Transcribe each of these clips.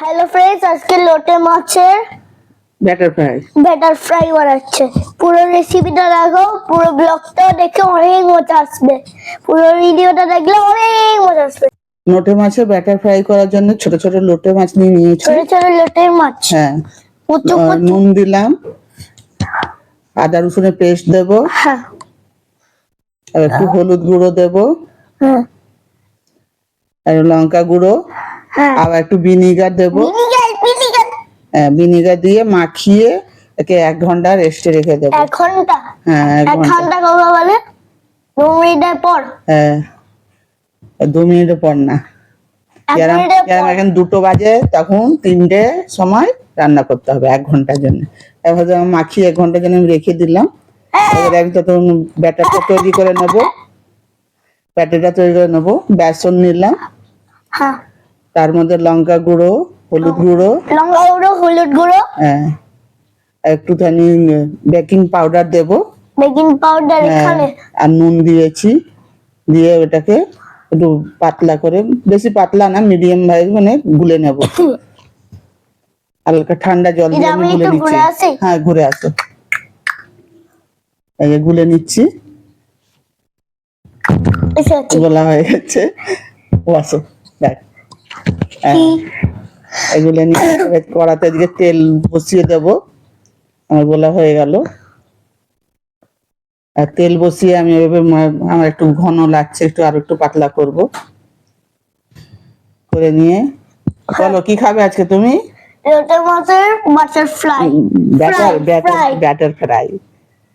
Hello friends আজকে লোটে মাছের ব্যাটার ফ্রাই ব্যাটার ফ্রাই বানাচ্ছে। পুরো রেসিপিটা দেখো পুরো ব্লগটা দেখে অনেক মজা আসবে। পুরো ভিডিওটা দেখলে অনেক মজা আসবে। লোটে মাছের ব্যাটার ফ্রাই করার জন্য ছোট ছোট লোটে মাছ নিয়ে নিয়েছি। ছোট ছোট লোটের মাছ। হ্যাঁ। কুচু কুচু। নুন দিলাম। আদা রসুনের পেস্ট দেব। হ্যাঁ। আর একটু হলুদ গুঁড়ো দেব। হ্যাঁ। আর লঙ্কা গুঁড়ো। আবার একটু ভিনিগার দেব। Vinegar vinegar. ভিনিগার দিয়ে মাখিয়ে একে এক ঘণ্টা রেস্টে রেখে দেবো। এক ঘণ্টা? হ্যাঁ এক ঘণ্টা। কবে বলে? দু মিনিটের পর? হ্যাঁ দু মিনিটের পর না। এখন দুটো বাজে তখন তিনটে সময় রান্না করতে হবে এক ঘণ্টার জন্য। এবার যখন মাখিয়ে এক ঘণ্টার জন্য আমি রেখে দিলাম হ্যাঁ। এবারে আমি তখন ব্যাটারটা তৈরি করে নেব। ব্যাটারটা তৈরি করে নেব বেসন নিলাম। হ্যাঁ। তার মধ্যে লঙ্কা গুঁড়ো হলুদ গুঁড়ো। লঙ্কা গুঁড়ো হলুদ গুঁড়ো। হ্যাঁ। একটুখানি বেকিং পাউডার দেব। বেকিং পাউডার হ্যাঁ, এখানে? আর নুন দিয়েছি। দিয়ে ওটাকে একটু পাতলা করে বেশি পাতলা না মিডিয়াম ভাবে মানে গুলে নেব। হালকা ঠান্ডা জল দিয়ে আমি গুলে নিচ্ছি। হ্যাঁ ঘুরে আসো। এই গুলে নিচ্ছি। গোলা হয়ে গেছে। ও আসো দেখ এগুলো নিয়ে কড়াতে দিকে তেল বসিয়ে দেব। আমার গোলা হয়ে গেল। আর তেল বসিয়ে আমি এভাবে আমার একটু ঘন লাগছে একটু আর একটু পাতলা করব। করে নিয়ে। বলো কি খাবে আজকে তুমি? ব্যাটার ফ্রাই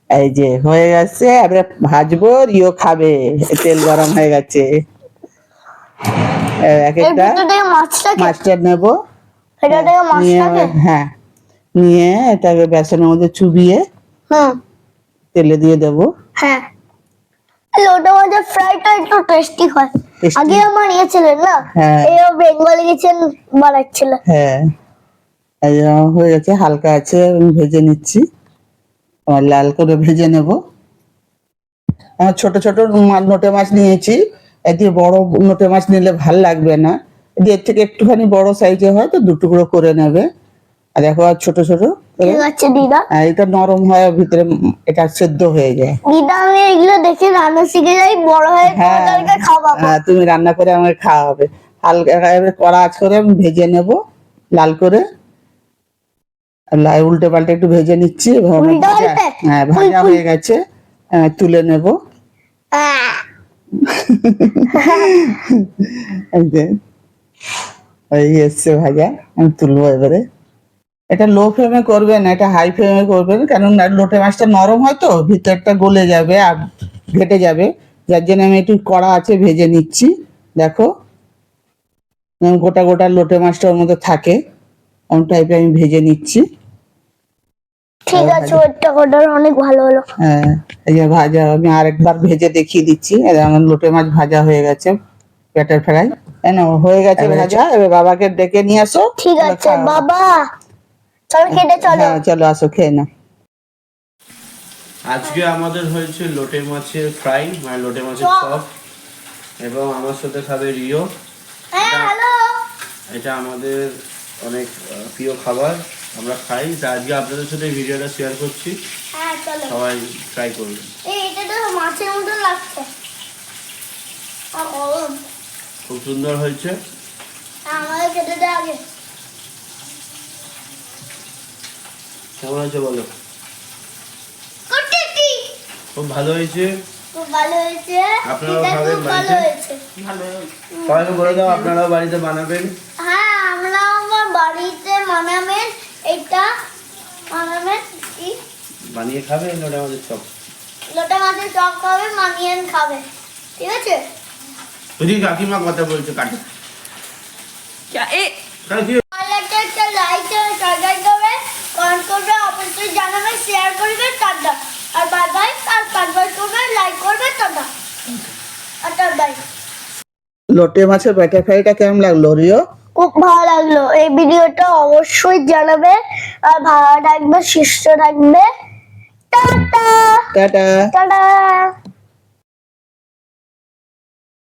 এই যে হয়ে গেছে এবারে ভাজবো রিও খাবে। তেল গরম হয়ে গেছে। এক একটা মাছটা নেব। মাছটাকে হ্যাঁ নিয়ে এটাকে বেসনের মধ্যে চুবিয়ে তেলে দিয়ে দেব। হ্যাঁ। লোটে মাছের ফ্রাইটা একটু টেস্টি হয়? আগে আমার ইয়ে ছিলেন না হ্যাঁ। এই বেঙ্গলি কিচেন বানাচ্ছিলেন হ্যাঁ। হয়ে গেছে হালকা আছে আমি ভেজে নিচ্ছি। লাল করে ভেজে নেব। আমার ছোট ছোট নোটে মাছ নিয়েছি। দিয়ে বড় নোটে মাছ নিলে ভালো লাগবে না। এর থেকে একটুখানি বড় সাইজে হয় তো দু টুকরো করে নেবে। আর দেখো আর ছোট ছোট। এটা নরম হয় ভিতরে এটা সেদ্ধ হয়ে যায়। দিদা আমি এগুলো দেখে রান্না শিখে যাই বড় হয়ে হ্যাঁ হ্যাঁ তুমি রান্না করে আমাকে খাওয়াবে। হালকা কড়া আঁচ করে আমি ভেজে নেব লাল করে। আর লা- উল্টে পাল্টে একটু ভেজে নিচ্ছি? হ্যাঁ ভাজা হয়ে গেছে তুলে নেব। এই এসছে ভাজা আমি তুলবো এবারে। এটা লো ফ্লেমে করবেন, এটা হাই ফ্লেমে করবেন, কারণ লোটে মাছটা নরম হয় তো, ভিতরটা গলে যাবে আর ঘেটে যাবে। যার জন্য আমি একটু কড়া আছে ভেজে নিচ্ছি, দেখো। গোটা গোটা লোটে মাছটা ওর মধ্যে থাকে এমন টাইপের আমি ভেজে নিচ্ছি। ঠিক আছে ওটা ওটার অনেক ভালো হলো। হ্যাঁ এই যে ভাজা আমি আরেকবার ভেজে দেখিয়ে দিচ্ছি। আমার লোটে মাছ ভাজা হয়ে গেছে ব্যাটার ফ্রাই। না হয়ে গেছে ভাজা এবার বাবাকে ডেকে নিয়ে আসো। ঠিক আছে বাবা। চল কেটে চলো। হ্যাঁ চলো আসো খেয়ে নাও। আজকে আমাদের হয়েছে লোটে মাছের ফ্রাই মানে লোটে মাছের চপ। চপ এবং আমার সাথে খাবে রিও। হ্যাঁ হ্যালো এটা আমাদের অনেক প্রিয় খাবার। আমরা খাই। তা আজকে আপনাদের সাথে ভিডিওটা শেয়ার করছি। হ্যাঁ সবাই ট্রাই করবেন এটা তো মাছের মতো লাগছে। খুব সুন্দর হয়েছে। হ্যাঁ, আমাদের খেতে দে আগে। কেমন হয়েছে বলো? খুব ভালো হয়েছে? খুব ভালো আপনারাও খাবেন বাড়িতে? সবাইকে বলে দাও আপনারাও বাড়িতে বানাবেন। হ্যাঁ আমরা আমার বাড়িতে বানাবেন। এটা কি বানিয়ে খাবেন লোটে মাছের চপ? লোটা মাছের চপ খাবে মানিয়ান খাবে ঠিক আছে? বুঝি কাকিমা কথা বলছে কাটে। জানাবে শেয়ার করবে টাটা। আর বাই বাই আর করবে লাইক করবে টাটা। আর বাই লোটে মাছের ব্যাটার ফ্রাইটা কেমন লাগল রিও? খুব ভালো লাগল। এই ভিডিওটা অবশ্যই জানাবে আর ভালো থাকবে সুস্থ থাকবে। টাটা! টাটা। টাটা!